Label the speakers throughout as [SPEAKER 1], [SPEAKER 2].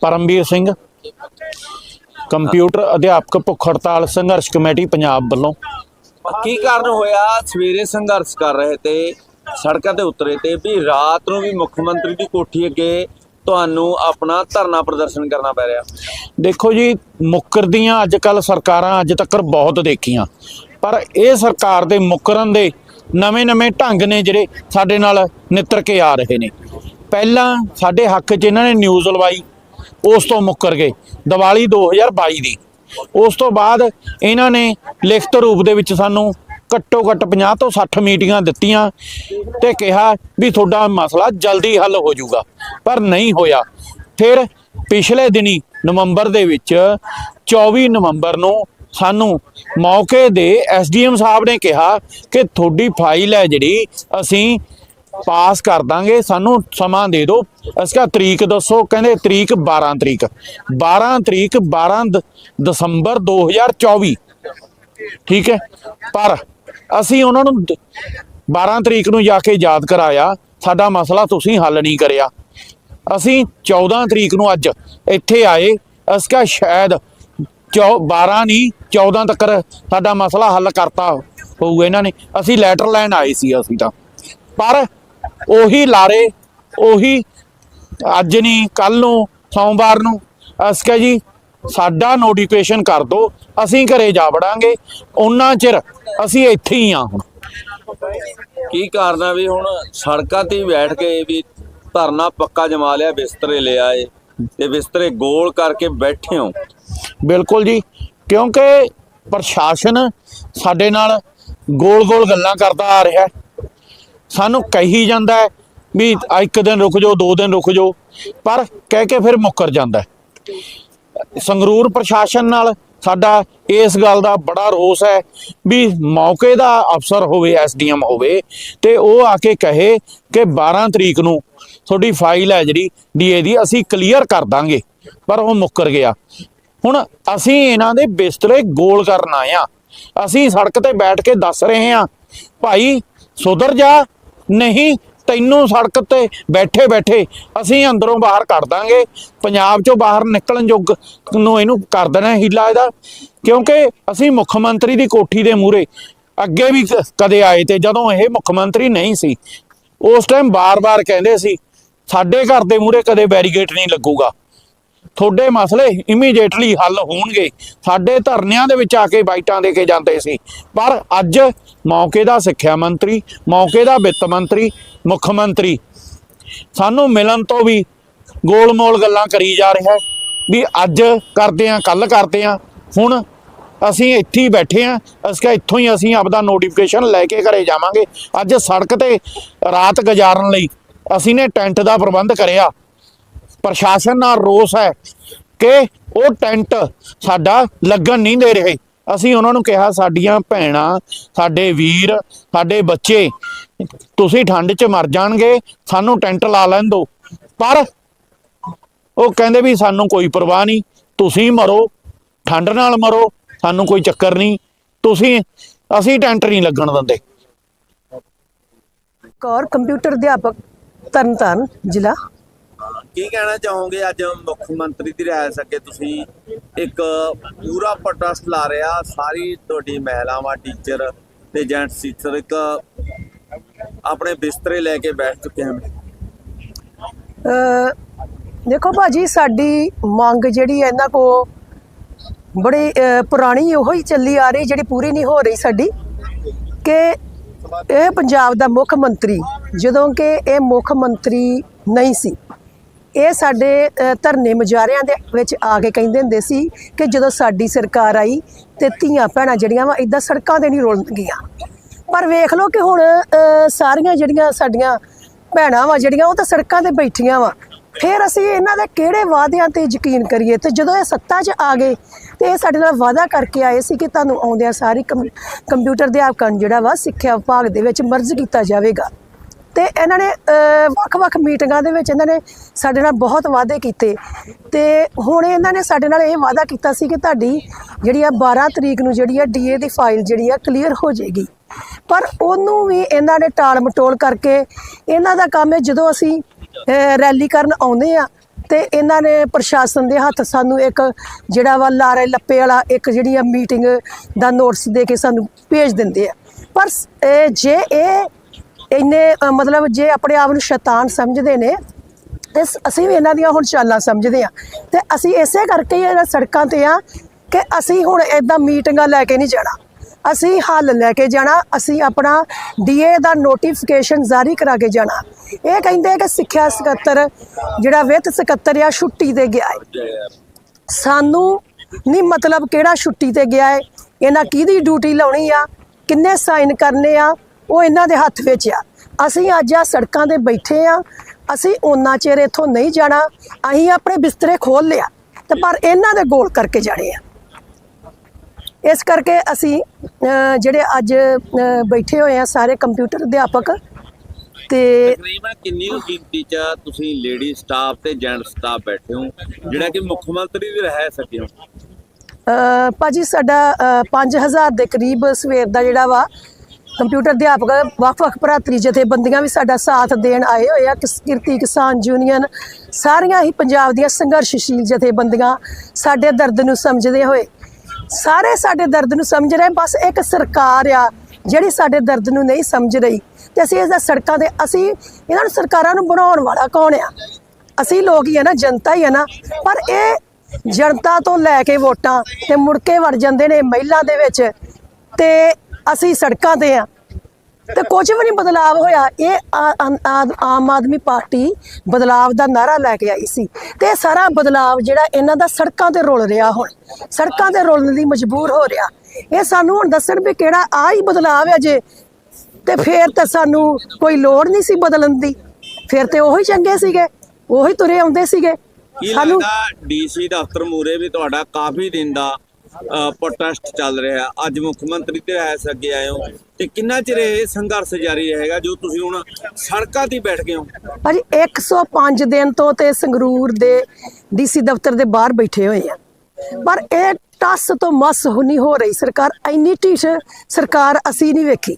[SPEAKER 1] Paramvir Singh computer ਅਧਿਆਪਕ ਭੁੱਖ ਹੜਤਾਲ ਸੰਘਰਸ਼ ਕਮੇਟੀ ਪੰਜਾਬ ਵੱਲੋਂ।
[SPEAKER 2] ਕੀ ਕਾਰਨ ਹੋਇਆ? ਸਵੇਰੇ ਸੰਘਰਸ਼ ਕਰ ਰਹੇ ਤੇ ਸੜਕਾਂ ਤੇ ਉਤਰੇ ਤੇ ਵੀ ਰਾਤ ਨੂੰ ਵੀ ਮੁੱਖ ਮੰਤਰੀ ਦੀ ਕੋਠੀ ਅੱਗੇ ਤੁਹਾਨੂੰ ਆਪਣਾ ਧਰਨਾ ਪ੍ਰਦਰਸ਼ਨ ਕਰਨਾ ਪੈ ਰਿਹਾ।
[SPEAKER 1] ਦੇਖੋ ਜੀ ਮੁੱਕਰਦੀਆਂ ਅੱਜ ਕੱਲ ਸਰਕਾਰਾਂ ਅੱਜ ਤੱਕ ਬਹੁਤ ਦੇਖੀਆਂ। ਪਰ ਇਹ ਸਰਕਾਰ ਦੇ ਮੁੱਕਰਨ ਦੇ ਨਵੇਂ-ਨਵੇਂ ਢੰਗ ਨੇ ਜਿਹੜੇ ਸਾਡੇ ਨਾਲ ਨਿੱਤਰ ਕੇ ਆ ਰਹੇ ਨੇ। ਪਹਿਲਾਂ ਸਾਡੇ ਹੱਕ 'ਚ ਇਹਨਾਂ ਨੇ ਨਿਊਜ਼ ਲਵਾਈ ਉਸ ਤੋਂ ਮੁੱਕਰ ਗਏ। ਦੀਵਾਲੀ 2022 ਦੀ। ਉਸ ਤੋਂ ਬਾਅਦ ਇਹਨਾਂ ਨੇ ਲਿਖਤ ਰੂਪ ਦੇ ਵਿੱਚ ਸਾਨੂੰ ਘੱਟੋ ਘੱਟ 50 ਤੋਂ 60 ਮੀਟਿੰਗਾਂ ਦਿੱਤੀਆਂ ਤੇ ਕਿਹਾ ਵੀ ਤੁਹਾਡਾ ਮਸਲਾ ਜਲਦੀ ਹੱਲ ਹੋ ਜਾਊਗਾ। ਪਰ ਨਹੀਂ ਹੋਇਆ। ਫਿਰ ਪਿਛਲੇ ਦਿਨੀ ਨਵੰਬਰ ਦੇ ਵਿੱਚ 24 ਨਵੰਬਰ ਨੂੰ ਸਾਨੂੰ ਮੌਕੇ ਦੇ ਐਸਡੀਐਮ ਸਾਹਿਬ ਨੇ ਕਿਹਾ ਕਿ ਤੁਹਾਡੀ ਫਾਈਲ ਹੈ ਜਿਹੜੀ ਅਸੀਂ ਪਾਸ ਕਰ ਦਾਂਗੇ, ਸਾਨੂੰ ਸਮਾਂ ਦੇ ਦਿਓ। ਅਸਕਾ ਤਰੀਕ ਦੱਸੋ, ਕਹਿੰਦੇ ਤਰੀਕ 12 ਤਰੀਕ। 12 ਤਰੀਕ 12 ਦ- ਦਸੰਬਰ 2024 ਠੀਕ ਹੈ? ਪਰ ਅਸੀਂ ਉਹਨਾਂ ਨੂੰ ਦ- 12 ਤਰੀਕ ਨੂੰ ਜਾ ਕੇ ਯਾਦ ਕਰਾਇਆ। ਸਾਡਾ ਮਸਲਾ ਤੁਸੀਂ ਹੱਲ ਨਹੀਂ ਕਰਿਆ। ਅਸੀਂ 14 ਤਰੀਕ ਨੂੰ ਅੱਜ ਇੱਥੇ ਆਏ। ਅਸਕਾ ਸ਼ਾਇਦ ਚੌ 12 ਨਹੀਂ 14 ਤੱਕ ਸਾਡਾ ਮਸਲਾ ਹੱਲ ਕਰਤਾ ਹੋਊ ਇਹਨਾਂ ਨੇ। ਅਸੀਂ ਲੈਟਰ ਲੈਣ ਆਏ ਸੀ ਅਸੀਂ ਤਾਂ। ਪਰ ਉਹੀ ਲਾਰੇ ਉਹੀ ਅੱਜ ਨਹੀਂ ਕੱਲ ਨੂੰ ਸੋਮਵਾਰ ਨੂੰ ਅਸਕਾ ਜੀ ਸਾਡਾ ਨੋਟੀਫਿਕੇਸ਼ਨ ਕਰ ਦਿਓ ਅਸੀਂ ਘਰੇ ਜਾ ਵੜਾਂਗੇ ਉਹਨਾਂ ਚਿਰ ਅਸੀਂ ਇੱਥੇ ਹੀ ਆ ਹੁਣ।
[SPEAKER 2] ਕੀ ਕਾਰਨ ਆ ਵੀ ਹੁਣ ਸੜਕਾਂ ਤੇ ਬੈਠ ਕੇ ਵੀ ਧਰਨਾ ਪੱਕਾ ਜਮਾ ਲਿਆ ਬਿਸਤਰੇ ਲੈ ਆਏ ਤੇ ਬਿਸਤਰੇ ਗੋਲ ਕਰਕੇ ਬੈਠੇ ਹੋ?
[SPEAKER 1] ਬਿਲਕੁਲ ਜੀ ਕਿਉਂਕਿ ਪ੍ਰਸ਼ਾਸਨ ਸਾਡੇ ਨਾਲ ਗੋਲ-ਗੋਲ ਗੱਲਾਂ ਕਰਦਾ ਆ ਰਿਹਾ। ਹੈ ਸਾਨੂੰ ਕਹੀ ਜਾਂਦਾ ਹੈ ਵੀ ਇੱਕ ਦਿਨ ਰੁਕ ਜਾਓ, ਦੋ ਦਿਨ ਰੁਕ ਜਾਓ, ਪਰ ਕਹਿ ਕੇ ਫਿਰ ਮੁੱਕਰ ਜਾਂਦਾ ਸੰਗਰੂਰ ਪ੍ਰਸ਼ਾਸਨ ਨਾਲ ਸਾਡਾ ਇਸ ਗੱਲ ਦਾ ਬੜਾ ਰੋਸ ਹੈ ਵੀ ਮੌਕੇ ਦਾ ਅਫਸਰ ਹੋਵੇ, ਐਸਡੀਐਮ ਹੋਵੇ ਤੇ ਉਹ ਆ ਕੇ ਕਹੇ ਕਿ 12 ਤਰੀਕ ਨੂੰ ਤੁਹਾਡੀ ਫਾਈਲ ਹੈ ਜਿਹੜੀ ਡੀਏ ਦੀ, ਅਸੀਂ ਕਲੀਅਰ ਕਰ ਦਾਂਗੇ, ਪਰ ਉਹ ਮੁੱਕਰ ਗਿਆ। ਹੁਣ ਅਸੀਂ ਇਹਨਾਂ ਦੇ ਬਿਸਤਰੇ ਗੋਲ ਕਰਨ ਆਏ ਆ ਅਸੀਂ ਸੜਕ ਤੇ ਬੈਠ ਕੇ ਦੱਸ ਰਹੇ ਹਾਂ, ਭਾਈ ਸੁਧਰ ਜਾ ਨਹੀਂ, ਤੈਨੂੰ ਸੜਕ ਤੇ ਬੈਠੇ ਬੈਠੇ ਅਸੀਂ ਅੰਦਰੋਂ ਬਾਹਰ ਕੱਢ ਦਾਂਗੇ। ਪੰਜਾਬ ਚੋਂ ਬਾਹਰ ਨਿਕਲਣ ਯੋਗ ਨੂੰ ਇਹਨੂੰ ਕਰ ਦੇਣਾ ਹੀਲਾ ਇਹਦਾ। ਕਿਉਂਕਿ ਅਸੀਂ ਮੁੱਖ ਮੰਤਰੀ ਦੀ ਕੋਠੀ ਦੇ ਮੂਹਰੇ ਅੱਗੇ ਵੀ ਕ- ਕਦੇ ਆਏ ਤੇ ਜਦੋਂ ਇਹ ਮੁੱਖ ਮੰਤਰੀ ਨਹੀਂ ਸੀ, ਉਸ ਟਾਈਮ ਬਾਰ-ਬਾਰ ਕਹਿੰਦੇ ਸੀ, ਸਾਡੇ ਘਰ ਦੇ ਮੂਹਰੇ ਕਦੇ ਬੈਰੀਗੇਟ ਨਹੀਂ ਲੱਗੂਗਾ। ਤੁਹਾਡੇ ਮਸਲੇ ਇਮੀਡੀਏਟਲੀ ਹੱਲ ਹੋਣਗੇ। ਸਾਡੇ ਧਰਨਿਆਂ ਦੇ ਵਿੱਚ ਆ ਕੇ ਬਾਈਟਾਂ ਦੇ ਕੇ ਜਾਂਦੇ ਸੀ। ਪਰ ਅੱਜ ਮੌਕੇ ਦਾ ਸਿੱਖਿਆ ਮੰਤਰੀ, ਮੌਕੇ ਦਾ ਵਿੱਤ ਮੰਤਰੀ, ਮੁੱਖ ਮੰਤਰੀ, ਸਾਨੂੰ ਮਿਲਣ ਤੋਂ ਵੀ ਗੋਲ-ਮੋਲ ਗੱਲਾਂ ਕਰੀ ਜਾ ਰਿਹਾ ਵੀ ਅੱਜ ਕਰਦੇ ਆ ਕੱਲ ਕਰਦੇ ਆ ਹੁਣ ਅਸੀਂ ਇੱਥੇ ਹੀ ਬੈਠੇ ਆ ਅਸੀਂ ਇੱਥੋਂ ਹੀ ਅਸੀਂ ਆਪਦਾ ਨੋਟੀਫਿਕੇਸ਼ਨ ਲੈ ਕੇ ਘਰੇ ਜਾਵਾਂਗੇ। ਅੱਜ ਸੜਕ ਤੇ ਰਾਤ ਗੁਜ਼ਾਰਨ ਲਈ ਅਸੀਂ ਨੇ ਟੈਂਟ ਦਾ ਪ੍ਰਬੰਧ ਕਰਿਆ। ਪ੍ਰਸ਼ਾਸਨ ਨਾਲ ਰੋਸ ਹੈ ਕਿ ਉਹ ਟੈਂਟ ਸਾਡਾ ਲੱਗਣ ਨਹੀਂ ਦੇ ਰਹੇ। ਅਸੀਂ ਉਹਨਾਂ ਨੂੰ ਕਿਹਾ, ਸਾਡੀਆਂ ਭੈਣਾਂ, ਸਾਡੇ ਵੀਰ, ਸਾਡੇ ਬੱਚੇ, ਤੁਸੀਂ ਠੰਡ 'ਚ ਮਰ ਜਾਣਗੇ, ਸਾਨੂੰ ਟੈਂਟ ਲਾ ਲੈਣ ਦਿਓ। ਪਰ ਉਹ ਕਹਿੰਦੇ ਵੀ ਸਾਨੂੰ ਕੋਈ ਪਰਵਾਹ ਨਹੀਂ, ਤੁਸੀਂ ਮਰੋ, ਠੰਡ ਨਾਲ ਮਰੋ, ਸਾਨੂੰ ਕੋਈ ਚੱਕਰ ਨਹੀਂ, ਤੁਸੀਂ, ਅਸੀਂ ਟੈਂਟ ਨਹੀਂ ਲੱਗਣ ਦਿੰਦੇ।
[SPEAKER 3] ਕੌਰ ਕੰਪਿਊਟਰ ਅਧਿਆਪਕ ਤਰਨਤਾਰਨ, ਜ਼ਿਲ੍ਹਾ
[SPEAKER 2] ਕੀ ਕਹਿਣਾ ਚਾਹੋਗੇ? ਅੱਜ ਮੁੱਖ ਮੰਤਰੀ ਦੀ ਰਿਆਇਤ ਅੱਗੇ ਤੁਸੀਂ ਇੱਕ ਪੂਰਾ ਪ੍ਰੋਟੈਸਟ ਲਾ ਰਿਹਾ ਸਾਰੀ ਤੁਹਾਡੀ ਮਹਿਲਾਵਾਂ ਟੀਚਰ ਤੇ ਜੈਂਟਸ ਟੀਚਰ ਇੱਕ ਆਪਣੇ ਬਿਸਤਰੇ ਲੈ ਕੇ ਬੈਠ ਚੁੱਕੇ ਹਨ।
[SPEAKER 3] ਦੇਖੋ ਭਾਜੀ, ਸਾਡੀ ਮੰਗ ਜਿਹੜੀ ਹੈ ਇਹਨਾਂ ਕੋ ਬੜੀ ਪੁਰਾਣੀ ਉਹੋ ਹੀ ਚੱਲੀ ਆ ਰਹੀ, ਜਿਹੜੀ ਪੂਰੀ ਨਹੀਂ ਹੋ ਰਹੀ ਸਾਡੀ ਕਿ ਇਹ ਪੰਜਾਬ ਦਾ ਮੁੱਖ ਮੰਤਰੀ, ਜਦੋਂ ਕਿ ਇਹ ਮੁੱਖ ਮੰਤਰੀ ਨਹੀਂ ਸੀ। ਇਹ ਸਾਡੇ ਧਰਨੇ ਮੁਜ਼ਾਹਰਿਆਂ ਦੇ ਵਿੱਚ ਆ ਕੇ ਕਹਿੰਦੇ ਹੁੰਦੇ ਸੀ ਕਿ ਜਦੋਂ ਸਾਡੀ ਸਰਕਾਰ ਆਈ ਤੇ ਧੀਆਂ ਭੈਣਾਂ ਜਿਹੜੀਆਂ ਵਾ ਇਦਾਂ ਸੜਕਾਂ ਤੇ ਨਹੀਂ ਰੋਲਣਗੀਆਂ ਪਰ ਵੇਖ ਲਓ ਕਿ ਹੁਣ ਸਾਰੀਆਂ ਜਿਹੜੀਆਂ ਸਾਡੀਆਂ ਭੈਣਾਂ ਵਾ ਜਿਹੜੀਆਂ ਉਹ ਤਾਂ ਸੜਕਾਂ ਤੇ ਬੈਠੀਆਂ ਵਾ। ਫਿਰ ਅਸੀਂ ਇਹਨਾਂ ਦੇ ਕਿਹੜੇ ਵਾਅਦਿਆਂ ਤੇ ਯਕੀਨ ਕਰੀਏ? ਤੇ ਜਦੋਂ ਇਹ ਸੱਤਾ 'ਚ ਆ ਗਏ ਤੇ ਇਹ ਸਾਡੇ ਨਾਲ ਵਾਅਦਾ ਕਰਕੇ ਆਏ ਸੀ ਕਿ ਤੁਹਾਨੂੰ ਆਉਂਦਿਆਂ ਸਾਰੀ ਕੰਪਿਊਟਰ ਅਧਿਆਪਕਾਂ ਨੂੰ ਜਿਹੜਾ ਵਾ ਸਿੱਖਿਆ ਵਿਭਾਗ ਦੇ ਵਿੱਚ ਮਰਜ ਕੀਤਾ ਜਾਵੇਗਾ। ਤੇ ਇਹਨਾਂ ਨੇ ਵੱਖ-ਵੱਖ ਮੀਟਿੰਗਾਂ ਦੇ ਵਿੱਚ ਇਹਨਾਂ ਨੇ ਸਾਡੇ ਨਾਲ ਬਹੁਤ ਵਾਅਦੇ ਕੀਤੇ। ਤੇ ਹੁਣ ਇਹਨਾਂ ਨੇ ਸਾਡੇ ਨਾਲ ਇਹ ਵਾਅਦਾ ਕੀਤਾ ਸੀ ਕਿ ਤੁਹਾਡੀ ਜਿਹੜੀ ਆ 12 ਤਰੀਕ ਨੂੰ ਜਿਹੜੀ ਆ ਡੀਏ ਦੀ ਫਾਈਲ ਜਿਹੜੀ ਆ ਕਲੀਅਰ ਹੋ ਜਾਏਗੀ। ਪਰ ਉਹਨੂੰ ਵੀ ਇਹਨਾਂ ਨੇ ਟਾਲ ਮਟੋਲ ਕਰਕੇ ਇਹਨਾਂ ਦਾ ਕੰਮ ਹੈ ਜਦੋਂ ਅਸੀਂ ਰੈਲੀ ਕਰਨ ਆਉਂਦੇ ਆ ਤੇ ਇਹਨਾਂ ਨੇ ਪ੍ਰਸ਼ਾਸਨ ਦੇ ਹੱਥ ਸਾਨੂੰ ਇੱਕ ਜਿਹੜਾ ਵਾ ਲਾਰੇ ਲੱਪੇ ਵਾਲਾ ਇੱਕ ਜਿਹੜੀ ਆ ਮੀਟਿੰਗ ਦਾ ਨੋਟਿਸ ਦੇ ਕੇ ਸਾਨੂੰ ਭੇਜ ਦਿੰਦੇ ਆ। ਪਰ ਜੇ ਇਹ ਇੰਨੇ ਮਤਲਬ ਜੇ ਆਪਣੇ ਆਪ ਨੂੰ ਸ਼ੈਤਾਨ ਸਮਝਦੇ ਨੇ, ਤੇ ਅਸੀਂ ਵੀ ਇਹਨਾਂ ਦੀਆਂ ਹੁਣ ਚਾਲਾਂ ਸਮਝਦੇ ਆ ਤੇ ਅਸੀਂ ਇਸੇ ਕਰਕੇ ਹੀ ਇਹਨਾਂ ਸੜਕਾਂ ਤੇ ਆ ਕਿ ਅਸੀਂ ਹੁਣ ਇਦਾਂ ਮੀਟਿੰਗਾਂ ਲੈ ਕੇ ਨਹੀਂ ਜਾਣਾ। ਅਸੀਂ ਹੱਲ ਲੈ ਕੇ ਜਾਣਾ, ਅਸੀਂ ਆਪਣਾ ਡੀਏ ਦਾ ਨੋਟੀਫਿਕੇਸ਼ਨ ਜਾਰੀ ਕਰਾ ਕੇ ਜਾਣਾ। ਇਹ ਕਹਿੰਦੇ ਕਿ ਸਿੱਖਿਆ ਸਕੱਤਰ ਜਿਹੜਾ ਵਿੱਤ ਸਕੱਤਰ ਆ, ਛੁੱਟੀ ਤੇ ਗਿਆ ਹੈ ਸਾਨੂੰ ਨਹੀਂ ਮਤਲਬ ਕਿਹੜਾ ਛੁੱਟੀ ਤੇ ਗਿਆ ਹੈ ਇਹਨਾਂ ਕਿਹਦੀ ਡਿਊਟੀ ਲਾਉਣੀ ਆ, ਕਿੰਨੇ ਸਾਈਨ ਕਰਨੇ ਆ ਉਹ ਇਹਨਾਂ ਦੇ ਹੱਥ ਵਿੱਚ ਆ। ਅਸੀਂ ਅੱਜ ਆ ਸੜਕਾਂ ਤੇ ਬੈਠੇ ਆ। ਅਸੀਂ ਉਹਨਾਂ ਚਿਰ ਇੱਥੋਂ ਨਹੀਂ ਜਾਣਾ। ਅਸੀਂ ਆਪਣੇ ਬਿਸਤਰੇ ਖੋਲ ਲਿਆ ਤੇ ਪਰ ਇਹਨਾਂ ਦੇ ਗੋਲ ਕਰਕੇ ਜਾਣੇ ਆ। ਇਸ ਕਰਕੇ ਅਸੀਂ ਜਿਹੜੇ ਅੱਜ ਬੈਠੇ ਹੋਏ ਆ ਸਾਰੇ ਕੰਪਿਊਟਰ ਅਧਿਆਪਕ ਤੇ
[SPEAKER 2] ਤਕਰੀਬਨ ਕਿੰਨੀ ਗਿਣਤੀ ਚ ਤੁਸੀਂ ਲੇਡੀ ਸਟਾਫ ਤੇ ਜੈਂਟ ਸਟਾਫ ਬੈਠੇ ਹੋ? ਜਿਹੜਾ ਕਿ ਮੁੱਖ ਮੰਤਰੀ ਵੀ ਰਹਿ ਸਕੇ। ਹੋ
[SPEAKER 3] ਭਾਜੀ ਸਾਡਾ ਅ, 5000 ਦੇ ਕਰੀਬ ਸਵੇਰ ਦਾ ਜਿਹੜਾ ਵਾ ਕੰਪਿਊਟਰ ਅਧਿਆਪਕ ਵੱਖ-ਵੱਖ ਭਰਾਤਰੀ ਜਥੇਬੰਦੀਆਂ ਵੀ ਸਾਡਾ ਸਾਥ ਦੇਣ ਆਏ ਹੋਏ ਆ। ਕਿਸ- ਕਿਰਤੀ ਕਿਸਾਨ ਯੂਨੀਅਨ ਸਾਰੀਆਂ ਹੀ ਪੰਜਾਬ ਦੀਆਂ ਸੰਘਰਸ਼ਸ਼ੀਲ ਜਥੇਬੰਦੀਆਂ ਸਾਡੇ ਦਰਦ ਨੂੰ ਸਮਝਦੇ ਹੋਏ। ਸਾਰੇ ਸਾਡੇ ਦਰਦ ਨੂੰ ਸਮਝ ਰਹੇ, ਬਸ ਇੱਕ ਸਰਕਾਰ ਆ ਜਿਹੜੀ ਸਾਡੇ ਦਰਦ ਨੂੰ ਨਹੀਂ ਸਮਝ ਰਹੀ। ਤੇ ਅਸੀਂ ਇਸ ਦਾ ਸੜਕਾਂ ਤੇ, ਅਸੀਂ ਇਹਨਾਂ ਨੂੰ ਸਰਕਾਰਾਂ ਨੂੰ ਬਣਾਉਣ ਵਾਲਾ ਕੌਣ ਆ? ਅਸੀਂ ਲੋਕ ਹੀ ਆ ਨਾ, ਜਨਤਾ ਹੀ ਆ ਨਾ। ਪਰ ਇਹ ਜਨਤਾ ਤੋਂ ਲੈ ਕੇ ਵੋਟਾਂ ਤੇ ਮੁੜ ਕੇ ਵੜ ਜਾਂਦੇ ਨੇ ਮਹਿਲਾ ਦੇ ਵਿੱਚ। ਤੇ ਅਸੀਂ ਸੜਕਾਂ ਤੇ ਆ। ਤੇ ਕੁਝ ਵੀ ਨਹੀਂ ਬਦਲਾਵ ਹੋਇਆ। ਇਹ ਆਮ ਆਦਮੀ ਪਾਰਟੀ ਬਦਲਾਵ ਦਾ ਨਾਰਾ ਲੈ ਕੇ ਆਈ ਸੀ। ਤੇ ਸਾਰਾ ਬਦਲਾਵ ਜਿਹੜਾ ਇਹਨਾਂ ਦਾ ਸੜਕਾਂ ਤੇ ਰੁਲ ਰਿਹਾ ਹੁਣ ਸੜਕਾਂ ਤੇ ਰੁਲਣ ਲਈ ਮਜਬੂਰ ਹੋ ਰਿਹਾ। ਇਹ ਸਾਨੂੰ ਹੁਣ ਦੱਸਣ ਵੀ ਕਿਹੜਾ ਆ ਹੀ ਬਦਲਾਵ ਹੈ ਜੇ। ਤੇ ਫੇਰ ਤਾਂ ਸਾਨੂੰ ਕੋਈ ਲੋੜ ਨਹੀਂ ਸੀ ਬਦਲਣ ਦੀ। ਫਿਰ ਤੇ ਉਹੀ ਚੰਗੇ ਸੀਗੇ ਉਹੀ ਤੁਰੇ ਆਉਂਦੇ ਸੀਗੇ।
[SPEAKER 2] ਲੱਗਦਾ ਡੀਸੀ ਦਫ਼ਤਰ ਮੂਰੇ ਵੀ ਤੁਹਾਡਾ ਕਾਫੀ ਦਿਨ ਦਾ ਪ੍ਰੋਟੈਸਟ ਚੱਲ ਰਿਹਾ ਅੱਜ ਮੁੱਖ ਮੰਤਰੀ ਤੇ ਐਸ ਅੱਗੇ ਆਏ ਹੋ। ਤੇ ਕਿੰਨਾ ਚਿਰ ਇਹ ਸੰਘਰਸ਼ ਜਾਰੀ ਰਹੇਗਾ, ਜੋ ਤੁਸੀਂ ਹੁਣ ਸੜਕਾਂ ਤੇ ਬੈਠ ਗਏ ਹੋ?
[SPEAKER 3] ਭਾਜੀ 105 ਦਿਨ ਤੋਂ ਤੇ ਸੰਗਰੂਰ ਦੇ ਡੀਸੀ ਦਫ਼ਤਰ ਦੇ ਬਾਹਰ ਬੈਠੇ ਹੋਏ ਆ। ਪਰ ਇਹ ਟਸ ਤੋਂ ਮਸ ਨਹੀਂ ਹੋ ਰਹੀ ਸਰਕਾਰ। ਇੰਨੀ ਢੀਠ ਸਰਕਾਰ ਅਸੀਂ ਨਹੀਂ ਵੇਖੀ।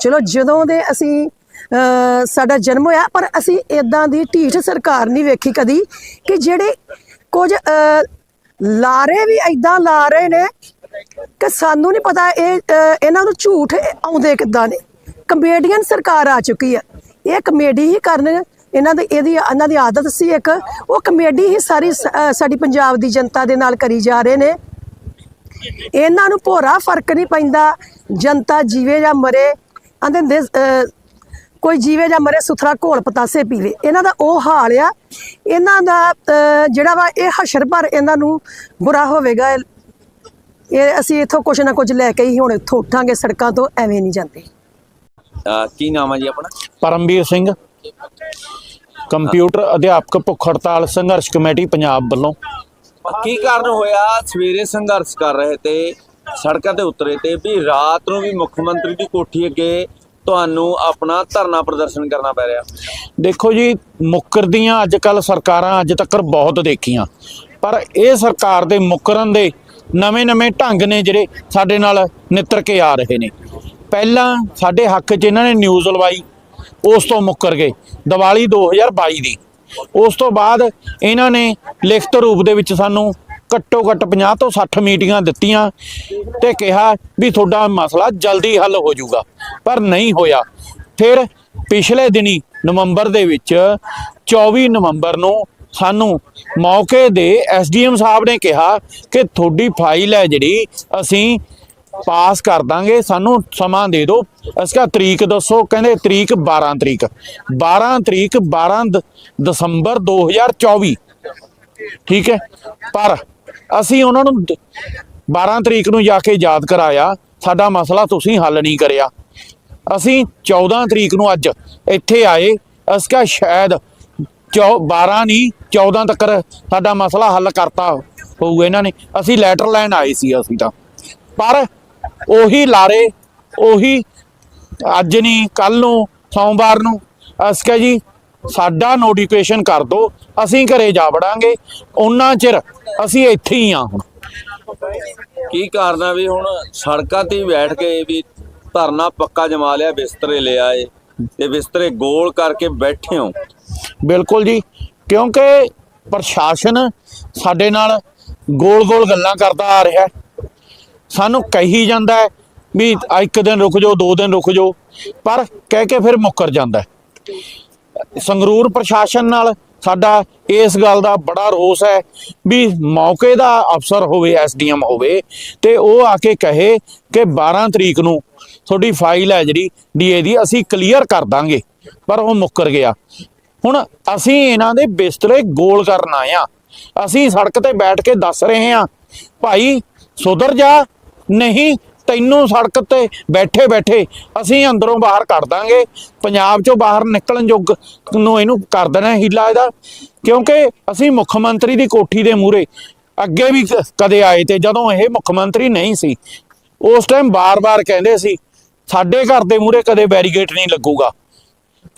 [SPEAKER 3] ਚਲੋ, ਜਦੋਂ ਦੇ ਅਸੀਂ ਸਾਡਾ ਜਨਮ ਹੋਇਆ, ਪਰ ਅਸੀਂ ਇਦਾਂ ਦੀ ਢੀਠ ਸਰਕਾਰ ਨਹੀਂ ਵੇਖੀ ਕਦੀ ਕਿ ਜਿਹੜੇ ਕੁਝ ਲਾਰੇ ਵੀ ਐਦਾਂ ਲਾ ਰਹੇ ਨੇ ਕਿ ਸਾਨੂੰ ਨਹੀਂ ਪਤਾ ਇਹ ਇਹਨਾਂ ਨੂੰ ਝੂਠ ਆਉਂਦੇ ਕਿੱਦਾਂ ਨੇ। ਕਮੇਡੀਅਨ ਸਰਕਾਰ ਆ ਚੁੱਕੀ ਹੈ ਇਹ ਕਮੇਡੀ ਹੀ ਕਰਨ ਇਹਨਾਂ ਦੀ ਇਹਦੀ ਇਹਨਾਂ ਦੀ ਆਦਤ ਸੀ ਇੱਕ। ਉਹ ਕਮੇਡੀ ਹੀ ਸਾਰੀ ਸਾਡੀ ਪੰਜਾਬ ਦੀ ਜਨਤਾ ਦੇ ਨਾਲ ਕਰੀ ਜਾ ਰਹੇ ਨੇ। ਇਹਨਾਂ ਨੂੰ ਭੋਰਾ ਫ਼ਰਕ ਨਹੀਂ ਪੈਂਦਾ। ਜਨਤਾ ਜੀਵੇ ਜਾਂ ਮਰੇ ਆਂਦੇ ਅਹ, ਕੋਈ ਜੀਵੇ ਜਾਂ ਮਰੇ ਸੁਥਰਾ ਘੋਲ ਪਤਾਸੇ ਪੀਵੇ ਇਹਨਾਂ ਦਾ ਉਹ ਹਾਲ ਆ। ਇਹਨਾਂ ਦਾ ਜਿਹੜਾ ਵਾ ਇਹ ਹਸ਼ਰ ਭਰ ਇਹਨਾਂ ਨੂੰ ਬੁਰਾ ਹੋਵੇਗਾ। ਇਹ ਅਸੀਂ ਇੱਥੋਂ ਕੁਛ ਨਾ ਕੁਝ ਲੈ ਕੇ ਹੀ ਹੁਣ ਇੱਥੋਂ ਉੱਠਾਂਗੇ ਸੜਕਾਂ ਤੋਂ ਐਵੇਂ ਨਹੀਂ ਜਾਂਦੇ।
[SPEAKER 2] ਕੀ ਨਾਮ ਹੈ ਜੀ ਆਪਣਾ?
[SPEAKER 1] ਪਰਮਵੀਰ ਸਿੰਘ। ਕੰਪਿਊਟਰ ਅਧਿਆਪਕ ਭੁੱਖ ਹੜਤਾਲ ਸੰਘਰਸ਼ ਕਮੇਟੀ ਪੰਜਾਬ ਵੱਲੋਂ।
[SPEAKER 2] ਕੀ ਕਾਰਨ ਹੋਇਆ? ਸਵੇਰੇ ਸੰਘਰਸ਼ ਕਰ ਰਹੇ ਤੇ ਸੜਕਾਂ ਤੇ ਉਤਰੇ ਤੇ ਵੀ ਰਾਤ ਨੂੰ ਵੀ ਮੁੱਖ ਮੰਤਰੀ ਦੀ ਕੋਠੀ ਅੱਗੇ ਤੁਹਾਨੂੰ ਆਪਣਾ ਧਰਨਾ ਪ੍ਰਦਰਸ਼ਨ ਕਰਨਾ ਪੈ ਰਿਹਾ।
[SPEAKER 1] ਦੇਖੋ ਜੀ ਮੁੱਕਰਦੀਆਂ ਅੱਜ ਕੱਲ ਸਰਕਾਰਾਂ ਅੱਜ ਤੱਕ ਬਹੁਤ ਦੇਖੀਆਂ। ਪਰ ਇਹ ਸਰਕਾਰ ਦੇ ਮੁੱਕਰਨ ਦੇ ਨਵੇਂ-ਨਵੇਂ ਢੰਗ ਨੇ ਜਿਹੜੇ ਸਾਡੇ ਨਾਲ ਨਿੱਤਰ ਕੇ ਆ ਰਹੇ ਨੇ। ਪਹਿਲਾਂ ਸਾਡੇ ਹੱਕ 'ਚ ਇਹਨਾਂ ਨੇ ਨਿਊਜ਼ ਲਵਾਈ, ਉਸ ਤੋਂ ਮੁੱਕਰ ਗਏ। ਦੀਵਾਲੀ 2022 ਦੀ। ਉਸ ਤੋਂ ਬਾਅਦ ਇਹਨਾਂ ਨੇ ਲਿਖਤ ਰੂਪ ਦੇ ਵਿੱਚ ਸਾਨੂੰ ਘੱਟੋ ਘੱਟ 50 ਤੋਂ 60 ਮੀਟਿੰਗਾਂ ਦਿੱਤੀਆਂ ਤੇ ਕਿਹਾ ਵੀ ਤੁਹਾਡਾ ਮਸਲਾ ਜਲਦੀ ਹੱਲ ਹੋ ਜਾਊਗਾ। ਪਰ ਨਹੀਂ ਹੋਇਆ। ਫਿਰ ਪਿਛਲੇ ਦਿਨੀ ਨਵੰਬਰ ਦੇ ਵਿੱਚ 24 ਨਵੰਬਰ ਨੂੰ ਸਾਨੂੰ ਮੌਕੇ ਦੇ ਐਸਡੀਐਮ ਸਾਹਿਬ ਨੇ ਕਿਹਾ ਕਿ ਤੁਹਾਡੀ ਫਾਈਲ ਹੈ ਜਿਹੜੀ ਅਸੀਂ ਪਾਸ ਕਰ ਦਾਂਗੇ। ਸਾਨੂੰ ਸਮਾਂ ਦੇ ਦਿਓ। ਅਸਕਾ ਤਰੀਕ ਦੱਸੋ। ਕਹਿੰਦੇ, ਤਰੀਕ 12 ਤਰੀਕ। 12 ਤਰੀਕ 12 ਦ- ਦਸੰਬਰ 2024 ਠੀਕ ਹੈ? ਪਰ ਅਸੀਂ ਉਹਨਾਂ ਨੂੰ ਦ- 12 ਤਰੀਕ ਨੂੰ ਜਾ ਕੇ ਯਾਦ ਕਰਾਇਆ, ਸਾਡਾ ਮਸਲਾ ਤੁਸੀਂ ਹੱਲ ਨਹੀਂ ਕਰਿਆ। ਅਸੀਂ 14 ਤਰੀਕ ਨੂੰ ਅੱਜ ਇੱਥੇ ਆਏ ਅਸਕਾ ਸ਼ਾਇਦ ਚੌ 12 ਨਹੀਂ 14 ਤੱਕ ਸਾਡਾ ਮਸਲਾ ਹੱਲ ਕਰਤਾ ਹੋਊ ਇਹਨਾਂ ਨੇ। ਅਸੀਂ ਲੈਟਰ ਲੈਣ ਆਏ ਸੀ ਅਸੀਂ ਤਾਂ। ਪਰ ਉਹੀ ਲਾਰੇ, ਉਹੀ ਅੱਜ ਨਹੀਂ ਕੱਲ ਨੂੰ, ਸੋਮਵਾਰ ਨੂੰ ਅਸਕਾ ਜੀ ਸਾਡਾ ਨੋਟੀਫਿਕੇਸ਼ਨ ਕਰ ਦਿਓ ਅਸੀਂ ਘਰੇ ਜਾ ਵੜਾਂਗੇ ਉਹਨਾਂ ਚਿਰ ਅਸੀਂ ਇੱਥੇ ਹੀ ਆ ਹੁਣ।
[SPEAKER 2] ਕੀ ਕਾਰਨ ਵੀ ਹੁਣ ਸੜਕਾਂ ਤੇ ਬੈਠ ਕੇ ਵੀ ਧਰਨਾ ਪੱਕਾ ਜਮਾ ਲਿਆ ਬਿਸਤਰੇ ਲੈ ਆਏ ਤੇ ਬਿਸਤਰੇ ਗੋਲ ਕਰਕੇ ਬੈਠੇ ਹੋ?
[SPEAKER 1] ਬਿਲਕੁਲ ਜੀ ਕਿਉਂਕਿ ਪ੍ਰਸ਼ਾਸਨ ਸਾਡੇ ਨਾਲ ਗੋਲ-ਗੋਲ ਗੱਲਾਂ ਕਰਦਾ ਆ ਰਿਹਾ। ਸਾਨੂੰ ਕਹੀ ਜਾਂਦਾ ਵੀ ਇੱਕ ਦਿਨ ਰੁਕ ਜਾਓ ਦੋ ਦਿਨ ਰੁਕ ਜਾਓ ਪਰ ਕਹਿ ਕੇ ਫਿਰ ਮੁੱਕਰ ਜਾਂਦਾ ਸੰਗਰੂਰ ਪ੍ਰਸ਼ਾਸਨ ਨਾਲ ਸਾਡਾ ਇਸ ਗੱਲ ਦਾ ਬੜਾ ਰੋਸ ਹੈ ਵੀ ਮੌਕੇ ਦਾ ਅਫਸਰ ਹੋਵੇ, ਐਸਡੀਐਮ ਹੋਵੇ ਤੇ ਉਹ ਆ ਕੇ ਕਹੇ ਕਿ 12 ਤਰੀਕ ਨੂੰ ਤੁਹਾਡੀ ਫਾਈਲ ਹੈ ਜਿਹੜੀ ਡੀਏ ਦੀ, ਅਸੀਂ ਕਲੀਅਰ ਕਰ ਦਾਂਗੇ। ਪਰ ਉਹ ਮੁੱਕਰ ਗਿਆ। ਹੁਣ ਅਸੀਂ ਇਹਨਾਂ ਦੇ ਬਿਸਤਰੇ ਗੋਲ ਕਰਨ ਆਏ ਆ ਅਸੀਂ ਸੜਕ ਤੇ ਬੈਠ ਕੇ ਦੱਸ ਰਹੇ ਹਾਂ, ਭਾਈ ਸੁਧਰ ਜਾ, ਨਹੀਂ ਤੈਨੂੰ ਸੜਕ ਤੇ ਬੈਠੇ ਬੈਠੇ ਅਸੀਂ ਅੰਦਰੋਂ ਬਾਹਰ ਕੱਢ ਦਾਂਗੇ। ਪੰਜਾਬ ਚੋਂ ਬਾਹਰ ਨਿਕਲਣ ਯੋਗ ਨੂੰ ਇਹਨੂੰ ਕਰ ਦੇਣਾ ਹੀਲਾ ਇਹਦਾ। ਕਿਉਂਕਿ ਅਸੀਂ ਮੁੱਖ ਮੰਤਰੀ ਦੀ ਕੋਠੀ ਦੇ ਮੂਹਰੇ ਅੱਗੇ ਵੀ ਕਦੇ ਆਏ ਤੇ ਜਦੋਂ ਇਹ ਮੁੱਖ ਮੰਤਰੀ ਨਹੀਂ ਸੀ, ਉਸ ਟਾਈਮ ਬਾਰ-ਬਾਰ ਕਹਿੰਦੇ ਸੀ, ਸਾਡੇ ਘਰ ਦੇ ਮੂਹਰੇ ਕਦੇ ਬੈਰੀਗੇਟ ਨਹੀਂ ਲੱਗੂਗਾ।